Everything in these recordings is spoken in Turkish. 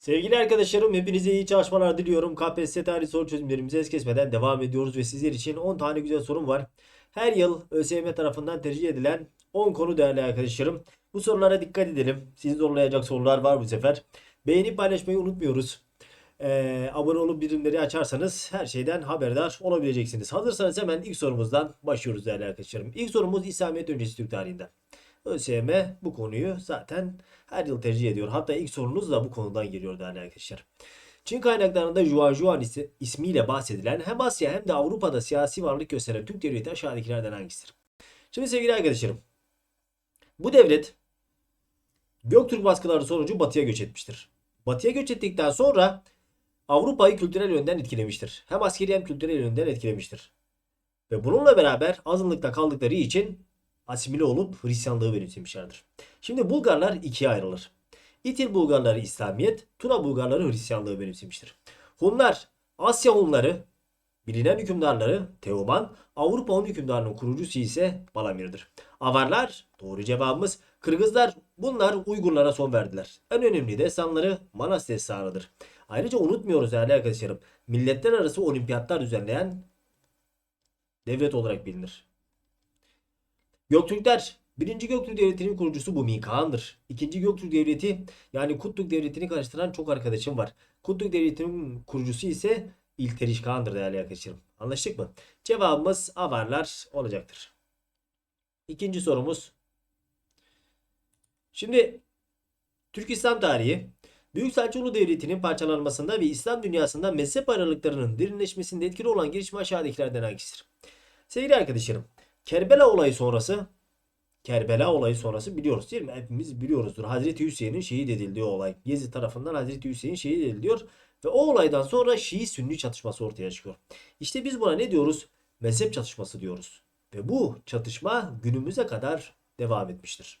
Sevgili arkadaşlarım hepinize iyi çalışmalar diliyorum. KPSS tarih soru çözümlerimize es kesmeden devam ediyoruz ve sizler için 10 tane güzel sorum var. Her yıl ÖSYM tarafından tercih edilen 10 konu değerli arkadaşlarım. Bu sorulara dikkat edelim. Sizi zorlayacak sorular var bu sefer. Beğenip paylaşmayı unutmuyoruz. Ee, abone olup birimleri açarsanız her şeyden haberdar olabileceksiniz. Hazırsanız hemen ilk sorumuzdan başlıyoruz değerli arkadaşlarım. İlk sorumuz İslamiyet öncesi Türk tarihinden. ÖSYM bu konuyu zaten her yıl tercih ediyor. Hatta ilk sorunuz da bu konudan geliyor değerli arkadaşlar. Çin kaynaklarında Juan Juan ismiyle bahsedilen hem Asya hem de Avrupa'da siyasi varlık gösteren Türk devleti aşağıdakilerden hangisidir? Şimdi sevgili arkadaşlarım. Bu devlet Göktürk baskıları sonucu batıya göç etmiştir. Batıya göç ettikten sonra Avrupa'yı kültürel yönden etkilemiştir. Hem askeri hem kültürel yönden etkilemiştir. Ve bununla beraber azınlıkta kaldıkları için asimile olup Hristiyanlığı benimsemişlerdir. Şimdi Bulgarlar ikiye ayrılır. İtil Bulgarları İslamiyet, Tuna Bulgarları Hristiyanlığı benimsemiştir. Hunlar, Asya Hunları, bilinen hükümdarları Teoman, Avrupa Hun hükümdarının kurucusu ise Balamir'dir. Avarlar, doğru cevabımız. Kırgızlar, bunlar Uygurlara son verdiler. En önemli destanları Manas destanıdır. Ayrıca unutmuyoruz değerli arkadaşlarım. Milletler arası olimpiyatlar düzenleyen devlet olarak bilinir. Göktürkler 1. Göktürk Devleti'nin kurucusu bu Kağan'dır. 2. Göktürk Devleti yani Kutluk Devleti'ni karıştıran çok arkadaşım var. Kutluk Devleti'nin kurucusu ise İlteriş Kağan'dır değerli arkadaşlarım. Anlaştık mı? Cevabımız Avarlar olacaktır. İkinci sorumuz. Şimdi Türk İslam tarihi Büyük Selçuklu Devleti'nin parçalanmasında ve İslam dünyasında mezhep aralıklarının derinleşmesinde etkili olan gelişme aşağıdakilerden hangisidir? Sevgili arkadaşlarım, Kerbela olayı sonrası Kerbela olayı sonrası biliyoruz değil mi? Hepimiz biliyoruzdur. Hazreti Hüseyin'in şehit edildiği olay. Yezid tarafından Hazreti Hüseyin şehit ediliyor. Ve o olaydan sonra Şii-Sünni çatışması ortaya çıkıyor. İşte biz buna ne diyoruz? Mezhep çatışması diyoruz. Ve bu çatışma günümüze kadar devam etmiştir.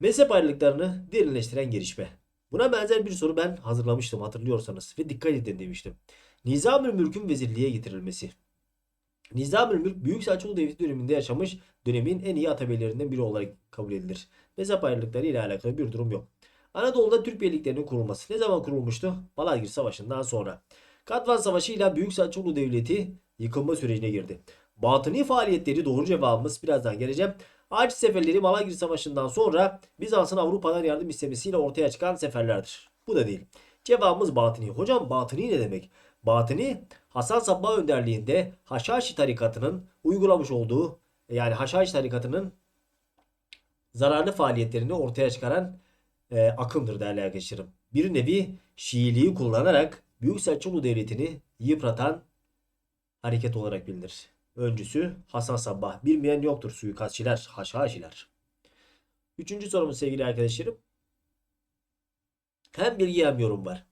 Mezhep ayrılıklarını derinleştiren gelişme. Buna benzer bir soru ben hazırlamıştım hatırlıyorsanız ve dikkat edin demiştim. Nizam-ı Mülk'ün vezirliğe getirilmesi. Nizam-ı Mülk Büyük Selçuklu Devleti döneminde yaşamış dönemin en iyi atabeylerinden biri olarak kabul edilir. Mezhep ayrılıkları ile alakalı bir durum yok. Anadolu'da Türk birliklerinin kurulması ne zaman kurulmuştu? Malazgirt Savaşı'ndan sonra. Katvan Savaşı ile Büyük Selçuklu Devleti yıkılma sürecine girdi. Batıni faaliyetleri doğru cevabımız birazdan geleceğim. Haç seferleri Malazgirt Savaşı'ndan sonra Bizans'ın Avrupa'dan yardım istemesiyle ortaya çıkan seferlerdir. Bu da değil. Cevabımız Batıni. Hocam Batıni ne demek? Batıni Hasan Sabbah önderliğinde Haşhaşi tarikatının uygulamış olduğu yani Haşhaşi tarikatının zararlı faaliyetlerini ortaya çıkaran e, akımdır değerli arkadaşlarım. Bir nevi Şiiliği kullanarak Büyük Selçuklu Devleti'ni yıpratan hareket olarak bilinir. Öncüsü Hasan Sabbah. Bilmeyen yoktur suikastçiler, haşhaşiler. Üçüncü sorumuz sevgili arkadaşlarım. Hem bilgi hem yorum var.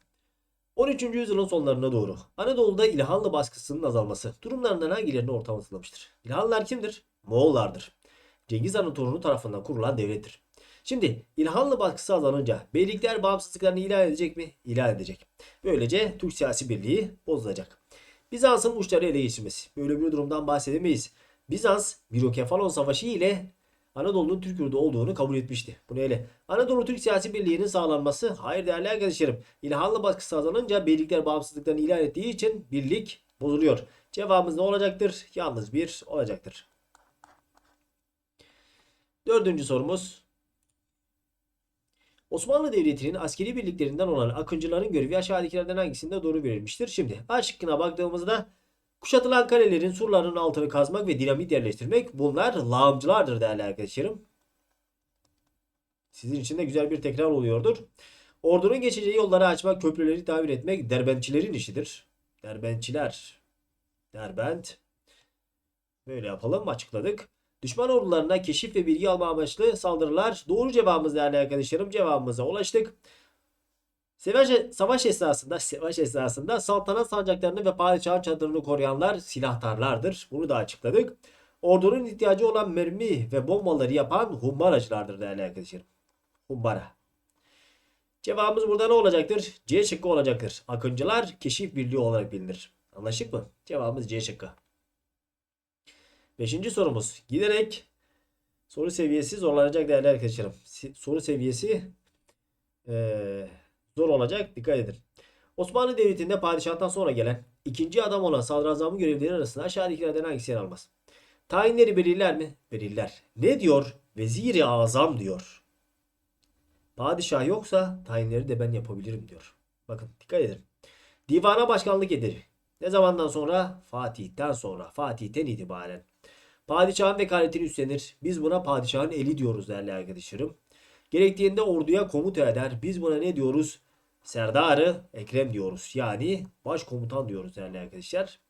13. yüzyılın sonlarına doğru Anadolu'da İlhanlı baskısının azalması durumlarından hangilerini ortaya atılmıştır? İlhanlılar kimdir? Moğollardır. Cengiz Han'ın torunu tarafından kurulan devlettir. Şimdi İlhanlı baskısı azalınca beylikler bağımsızlıklarını ilan edecek mi? İlan edecek. Böylece Türk siyasi birliği bozulacak. Bizans'ın uçları ele geçirmesi. Böyle bir durumdan bahsedemeyiz. Bizans Birokefalon Savaşı ile Anadolu'nun Türk yurdu olduğunu kabul etmişti. Bunu ele. Anadolu Türk siyasi birliğinin sağlanması. Hayır değerli arkadaşlarım. İlhanlı baskısı azalınca beylikler bağımsızlıklarını ilan ettiği için birlik bozuluyor. Cevabımız ne olacaktır? Yalnız bir olacaktır. Dördüncü sorumuz. Osmanlı Devleti'nin askeri birliklerinden olan akıncıların görevi aşağıdakilerden hangisinde doğru verilmiştir? Şimdi A şıkkına baktığımızda kuşatılan kalelerin surlarının altını kazmak ve dinamit yerleştirmek bunlar lağımcılardır değerli arkadaşlarım. Sizin için de güzel bir tekrar oluyordur. Ordunun geçeceği yolları açmak, köprüleri tamir etmek derbentçilerin işidir. Derbentçiler. Derbent. Böyle yapalım açıkladık. Düşman ordularına keşif ve bilgi alma amaçlı saldırılar. Doğru cevabımız değerli arkadaşlarım. Cevabımıza ulaştık. Savaş, savaş esnasında, savaş esnasında saltanat sancaklarını ve padişahın çadırını koruyanlar silahtarlardır. Bunu da açıkladık. Ordunun ihtiyacı olan mermi ve bombaları yapan humbaracılardır değerli arkadaşlarım. Humbara. Cevabımız burada ne olacaktır? C şıkkı olacaktır. Akıncılar keşif birliği olarak bilinir. Anlaştık mı? Cevabımız C şıkkı. Beşinci sorumuz. Giderek soru seviyesi zorlanacak değerli arkadaşlarım. Soru seviyesi Ee, zor olacak. Dikkat edin. Osmanlı Devleti'nde padişahtan sonra gelen ikinci adam olan sadrazamın görevleri arasında aşağıdakilerden hangisi yer almaz? Tayinleri belirler mi? Belirler. Ne diyor? Veziri azam diyor. Padişah yoksa tayinleri de ben yapabilirim diyor. Bakın dikkat edin. Divana başkanlık eder. Ne zamandan sonra? Fatih'ten sonra. Fatih'ten itibaren. Padişahın vekaletini üstlenir. Biz buna padişahın eli diyoruz değerli arkadaşlarım. Gerektiğinde orduya komuta eder. Biz buna ne diyoruz? Serdarı Ekrem diyoruz. Yani başkomutan diyoruz değerli arkadaşlar.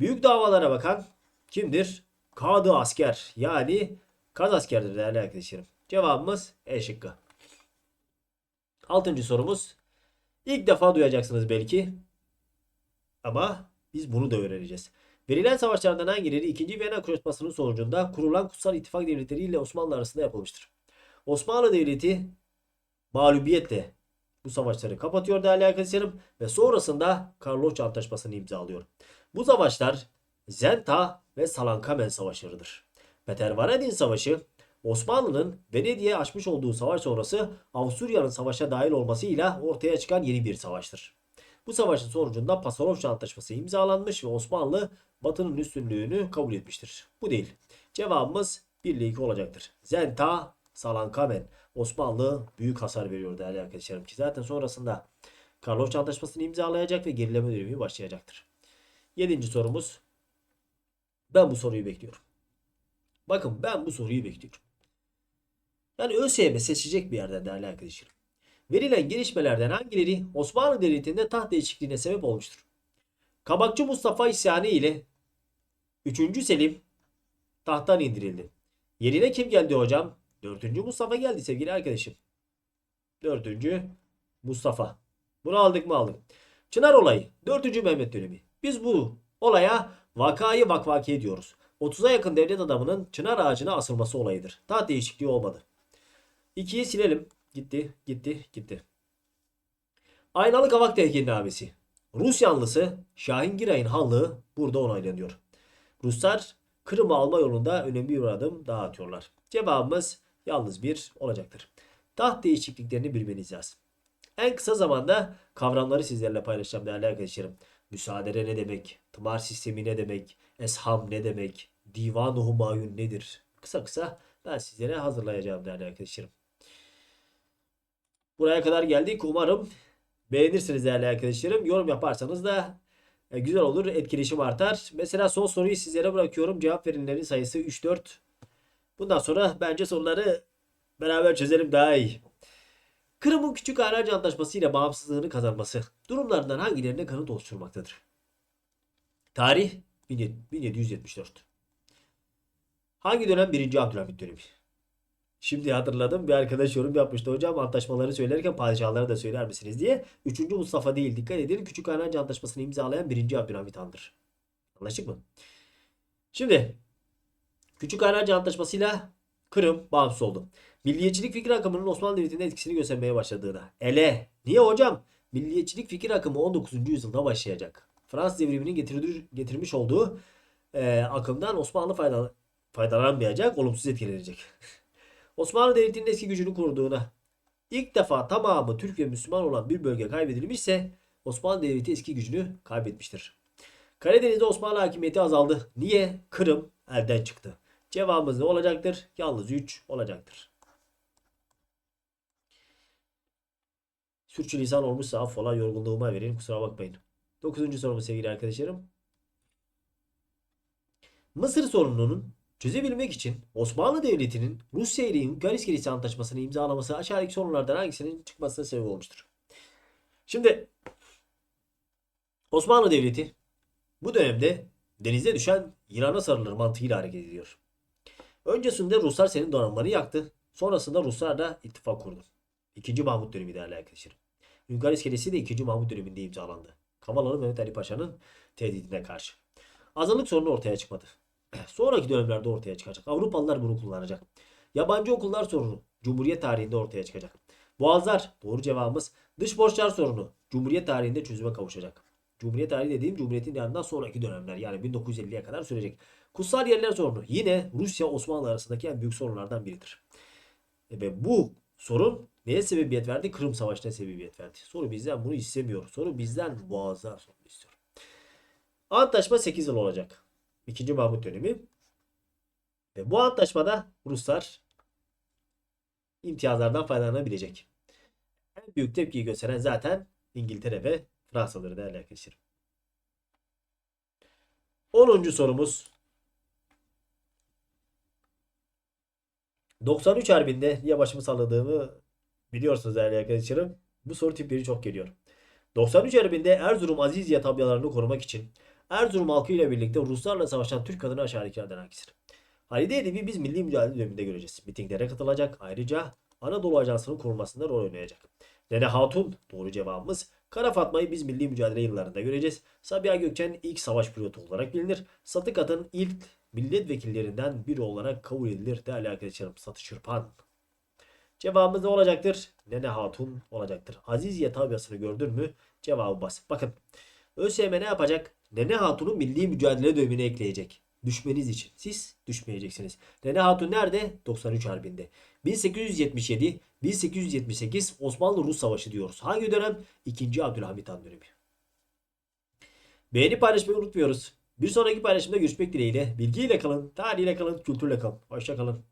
Büyük davalara bakan kimdir? Kadı asker. Yani kaz askerdir değerli arkadaşlarım. Cevabımız E şıkkı. Altıncı sorumuz. İlk defa duyacaksınız belki. Ama biz bunu da öğreneceğiz. Verilen savaşlardan hangileri 2. Viyana Konuşması'nın sonucunda kurulan Kutsal İttifak Devletleri ile Osmanlı arasında yapılmıştır? Osmanlı Devleti mağlubiyetle bu savaşları kapatıyor değerli arkadaşlarım ve sonrasında Karloç Antlaşması'nı imzalıyor. Bu savaşlar Zenta ve Salankamen savaşlarıdır. Petervaradin Savaşı Osmanlı'nın Venedik'e açmış olduğu savaş sonrası Avusturya'nın savaşa dahil olmasıyla ortaya çıkan yeni bir savaştır. Bu savaşın sonucunda Pasarofça Antlaşması imzalanmış ve Osmanlı Batı'nın üstünlüğünü kabul etmiştir. Bu değil. Cevabımız 1 ile 2 olacaktır. Zenta, Salankamen. Osmanlı büyük hasar veriyor değerli arkadaşlarım ki zaten sonrasında Karlofça Antlaşması'nı imzalayacak ve gerileme dönemi başlayacaktır. Yedinci sorumuz. Ben bu soruyu bekliyorum. Bakın ben bu soruyu bekliyorum. Yani ÖSYM seçecek bir yerden değerli arkadaşlarım. Verilen gelişmelerden hangileri Osmanlı Devleti'nde taht değişikliğine sebep olmuştur? Kabakçı Mustafa isyanı ile 3. Selim tahttan indirildi. Yerine kim geldi hocam? 4. Mustafa geldi sevgili arkadaşım. 4. Mustafa. Bunu aldık mı aldık. Çınar olayı. 4. Mehmet dönemi. Biz bu olaya vakayı vakvaki diyoruz. 30'a yakın devlet adamının çınar ağacına asılması olayıdır. Taht değişikliği olmadı. 2'yi silelim. Gitti, gitti, gitti. Aynalı Kavak Tehkinnamesi. Rus yanlısı Şahin Giray'ın hanlığı burada onaylanıyor. Ruslar Kırım'ı alma yolunda önemli bir adım daha atıyorlar. Cevabımız yalnız bir olacaktır. Taht değişikliklerini bilmeniz lazım. En kısa zamanda kavramları sizlerle paylaşacağım değerli arkadaşlarım. Müsaadere ne demek? Tımar sistemi ne demek? Esham ne demek? Divan-ı Humayun nedir? Kısa kısa ben sizlere hazırlayacağım değerli arkadaşlarım. Buraya kadar geldik. Umarım beğenirsiniz değerli arkadaşlarım. Yorum yaparsanız da e, güzel olur. Etkileşim artar. Mesela son soruyu sizlere bırakıyorum. Cevap verenlerin sayısı 3-4. Bundan sonra bence soruları beraber çözelim daha iyi. Kırım'ın Küçük Ayrıca Antlaşması ile bağımsızlığını kazanması durumlardan hangilerine kanıt oluşturmaktadır? Tarih 1774. Hangi dönem? 1. Abdülhamit dönemi. Şimdi hatırladım bir arkadaş yorum yapmıştı hocam antlaşmaları söylerken padişahları da söyler misiniz diye. 3. Mustafa değil dikkat edin. Küçük Ayrancı Antlaşması'nı imzalayan 1. Abdülhamit Han'dır. Anlaştık mı? Şimdi Küçük Ayrancı Antlaşması'yla Kırım bağımsız oldu. Milliyetçilik fikir akımının Osmanlı Devleti'nde etkisini göstermeye başladığına. Ele. Niye hocam? Milliyetçilik fikir akımı 19. yüzyılda başlayacak. Fransız devriminin getirmiş olduğu e, akımdan Osmanlı faydalan, faydalanmayacak, olumsuz etkilenecek. Osmanlı Devleti'nin eski gücünü kurduğuna ilk defa tamamı Türk ve Müslüman olan bir bölge kaybedilmişse Osmanlı Devleti eski gücünü kaybetmiştir. Karadeniz'de Osmanlı hakimiyeti azaldı. Niye? Kırım elden çıktı. Cevabımız ne olacaktır? Yalnız 3 olacaktır. Sürçülisan olmuşsa affola yorgunluğuma verin. Kusura bakmayın. 9. sorumuz sevgili arkadaşlarım. Mısır sorununun çözebilmek için Osmanlı Devleti'nin Rusya ile Kilise Antlaşması'nı imzalaması aşağıdaki sorunlardan hangisinin çıkmasına sebep olmuştur? Şimdi Osmanlı Devleti bu dönemde denize düşen İran'a sarılır mantığıyla hareket ediyor. Öncesinde Ruslar senin donanmanı yaktı. Sonrasında Ruslar da ittifak kurdu. İkinci Mahmut dönemi değerli arkadaşlar. Hünkar iskelesi de 2. Mahmut döneminde imzalandı. Kamalalı Mehmet Ali Paşa'nın tehdidine karşı. Azınlık sorunu ortaya çıkmadı. Sonraki dönemlerde ortaya çıkacak. Avrupalılar bunu kullanacak. Yabancı okullar sorunu Cumhuriyet tarihinde ortaya çıkacak. Boğazlar doğru cevabımız. Dış borçlar sorunu Cumhuriyet tarihinde çözüme kavuşacak. Cumhuriyet tarihi dediğim Cumhuriyet'in yanından sonraki dönemler yani 1950'ye kadar sürecek. Kutsal yerler sorunu yine Rusya Osmanlı arasındaki en büyük sorunlardan biridir. E Ve bu Sorun neye sebebiyet verdi? Kırım Savaşı'na sebebiyet verdi. Soru bizden bunu istemiyor. Soru bizden boğazlar sorunu istiyor. Antlaşma 8 yıl olacak. İkinci Mahmut dönemi. Ve bu antlaşmada Ruslar imtiyazlardan faydalanabilecek. En büyük tepkiyi gösteren zaten İngiltere ve Fransa'dır değerli arkadaşlar. 10. sorumuz 93 Harbi'nde niye başımı salladığımı biliyorsunuz değerli arkadaşlarım. Bu soru tipleri çok geliyor. 93 Harbi'nde Erzurum Aziziye tabyalarını korumak için Erzurum halkı ile birlikte Ruslarla savaşan Türk kadını aşağıdakilerden hangisidir? Halide Edip'i biz milli mücadele döneminde göreceğiz. Mitinglere katılacak. Ayrıca Anadolu Ajansı'nın kurulmasında rol oynayacak. Nene Hatun doğru cevabımız. Kara Fatma'yı biz milli mücadele yıllarında göreceğiz. Sabiha Gökçen ilk savaş pilotu olarak bilinir. Satı Kat'ın ilk milletvekillerinden biri olarak kabul edilir. Değerli arkadaşlarım Satı Çırpan. Cevabımız ne olacaktır? Nene Hatun olacaktır. Aziziye tabiasını gördün mü? Cevabı basit. Bakın ÖSYM ne yapacak? Nene Hatun'u milli mücadele dönemine ekleyecek. Düşmeniz için. Siz düşmeyeceksiniz. Nene Hatun nerede? 93 Harbi'nde. 1877, 1878 Osmanlı-Rus Savaşı diyoruz. Hangi dönem? 2. Abdülhamit Han dönemi. Beğeni paylaşmayı unutmuyoruz. Bir sonraki paylaşımda görüşmek dileğiyle. Bilgiyle kalın, tarihiyle kalın, kültürle kalın. Hoşça kalın.